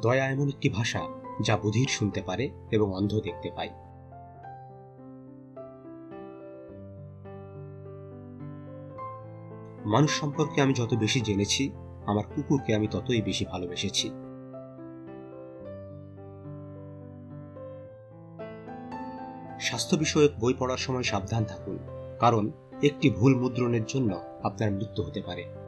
দয়া এমন একটি ভাষা যা বুধির শুনতে পারে এবং অন্ধ দেখতে পায়। মানুষ সম্পর্কে আমি যত বেশি জেনেছি, আমার কুকুরকে আমি ততই বেশি ভালোবেসেছি। স্বাস্থ্য বিষয়ক বই পড়ার সময় সাবধান থাকুন, কারণ একটি ভুল মুদ্রণের জন্য আপনার মৃত্যু হতে পারে।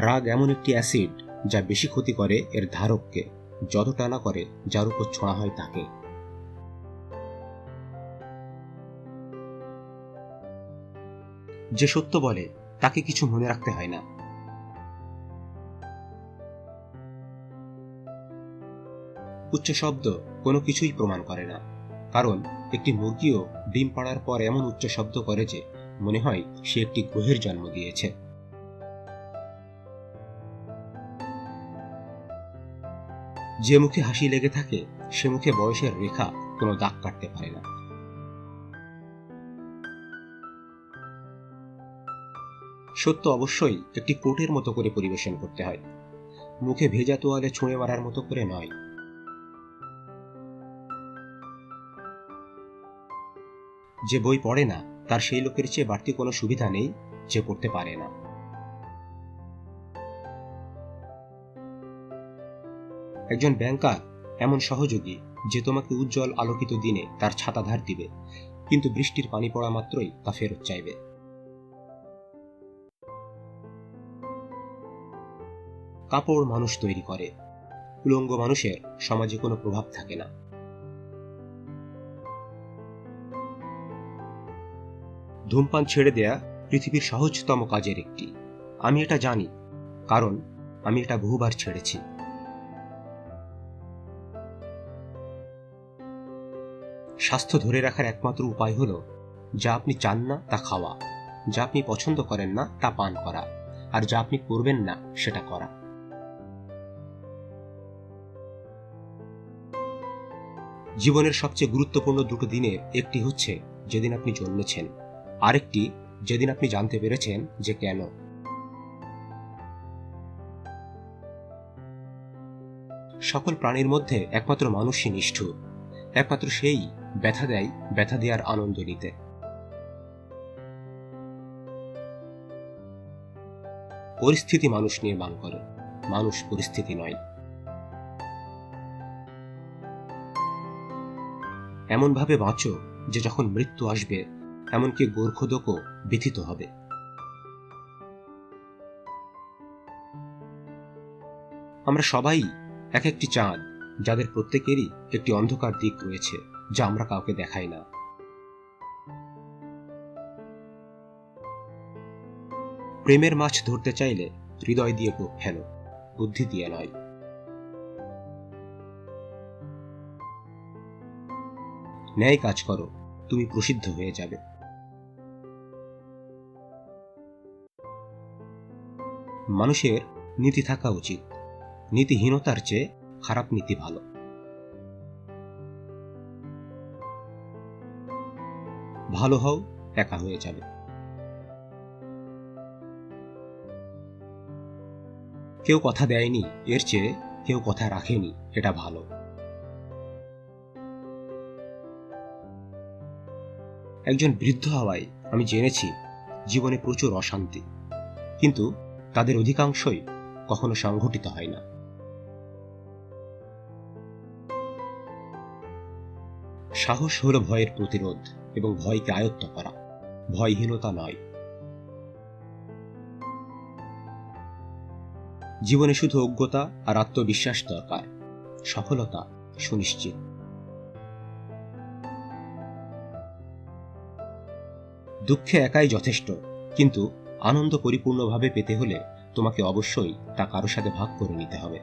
রাগ এমন একটি অ্যাসিড যা বেশি ক্ষতি করে এর ধারককে যতটা না করে, যার উপর ছোঁয়া হয় তাকে। যে সত্য বলে, তাকে কিছু মনে রাখতে হয় না। উচ্চ শব্দ কোনো কিছুই প্রমাণ করে না। কারণ, একটি মুরগিও ডিম পাড়ার পর এমন উচ্চ শব্দ করে যে, মনে হয় সে একটি গ্রহের জন্ম দিয়েছে। যে মুখে হাসি লেগে থাকে, সে মুখে বয়সের রেখা কোনো দাগ কাটতে পারে না। সত্য অবশ্যই একটি কোটের মতো করে পরিবেশন করতে হয়। মুখে ভেজা তোয়ালে ছুঁড়ে মারার মতো করে নয়। যে বই পড়ে না, তার সেই লোকের চেয়ে বাড়তি কোনো সুবিধা নেই, যে পড়তে পারে না। একজন ব্যাংকার এমন সহযোগী যে তোমাকে উজ্জ্বল আলোকিত দিনে তার ছাতা ধার দিবে, কিন্তু বৃষ্টির পানি পড়া মাত্রই তা ফেরত চাইবে। কাপড় মানুষ তৈরি করে, উলঙ্গ মানুষের সমাজে কোনো প্রভাব থাকে না। ধূমপান ছেড়ে দেয়া পৃথিবীর সহজতম কাজের একটি। আমি এটা জানি, কারণ আমি এটা বহুবার ছেড়েছি। স্বাস্থ্য ধরে রাখার একমাত্র উপায় হল, যা আপনি চান না তা খাওয়া, যা আপনি পছন্দ করেন না তা পান করা, আর যা আপনি করবেন না সেটা করা। জীবনের সবচেয়ে গুরুত্বপূর্ণ দুটো দিনের একটি হচ্ছে যেদিন আপনি জন্মেছেন, আরেকটি যেদিন আপনি জানতে পেরেছেন যে কেন। সকল প্রাণীর মধ্যে একমাত্র মানুষই নিষ্ঠুর, একমাত্র সেই ব্যথা দেয়, ব্যথা দেওয়ার আনন্দ নিতে। পরিস্থিতি মানুষ নির্মাণ করে, মানুষ পরিস্থিতি নয়। এমনভাবে বাঁচো যে যখন মৃত্যু আসবে, এমনকি গোর্খদকও ব্যথিত হবে। আমরা সবাই এক একটি চাঁদ, যাদের প্রত্যেকেরই একটি অন্ধকার দিক রয়েছে। যা আমরা কাউকে দেখাই না। প্রেমের মাছ ধরতে চাইলে হৃদয় দিয়ে টোপ ফেলো, বুদ্ধি দিয়ে নয়। ন্যায় কাজ করো, তুমি প্রসিদ্ধ হয়ে যাবে। মানুষের নীতি থাকা উচিত। নীতিহীনতার চেয়ে খারাপ নীতি ভালো। ভালো হও, একা হয়ে যাবে। কেউ কথা দেয়নি, এর চেয়ে কেউ কথা রাখেনি, এটা ভালো। একজন বৃদ্ধ হওয়ায় আমি জেনেছি, জীবনে প্রচুর অশান্তি। কিন্তু তাদের অধিকাংশই কখনো সংঘটিত হয় না। সাহস হল ভয়ের প্রতিরোধ। এবং ভয়কে আয়ত্ত করা। ভয়হীনতা নয়। জীবনে শুধু অজ্ঞতা আর আত্মবিশ্বাস দরকার। সফলতা সুনিশ্চিত। দুঃখে একাই যথেষ্ট, কিন্তু আনন্দ পরিপূর্ণভাবে পেতে হলে তোমাকে অবশ্যই তা কারও সাথে ভাগ করে নিতে হবে।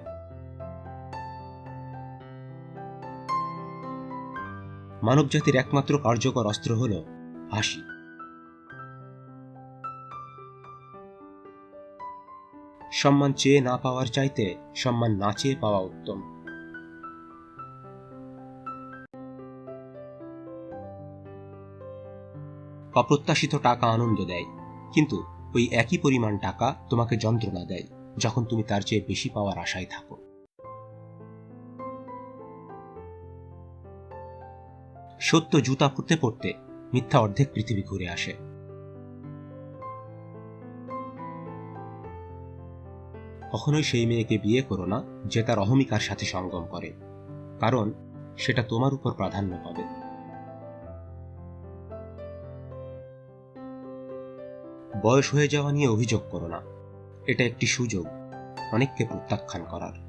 মানবজাতির একমাত্র কার্যকর অস্ত্র হল হাসি। সম্মান চেয়ে না পাওয়ার চাইতে সম্মান না চেয়ে পাওয়া উত্তম। অপ্রত্যাশিত টাকা আনন্দ দেয়, কিন্তু ওই একই পরিমাণ টাকা তোমাকে যন্ত্রণা দেয়, যখন তুমি তার চেয়ে বেশি পাওয়ার আশায় থাকো। সত্য জুতা পড়তে পড়তে মিথ্যা অর্ধেক পৃথিবী ঘুরে আসে। কখনোই সেই মেয়েকে বিয়ে করো না যে তার অহমিকার সাথে সঙ্গম করে, কারণ সেটা তোমার উপর প্রাধান্য পাবে। বয়স হয়ে যাওয়া নিয়ে অভিযোগ করো না। এটা একটি সুযোগ, অনেককে প্রত্যাখ্যান করার।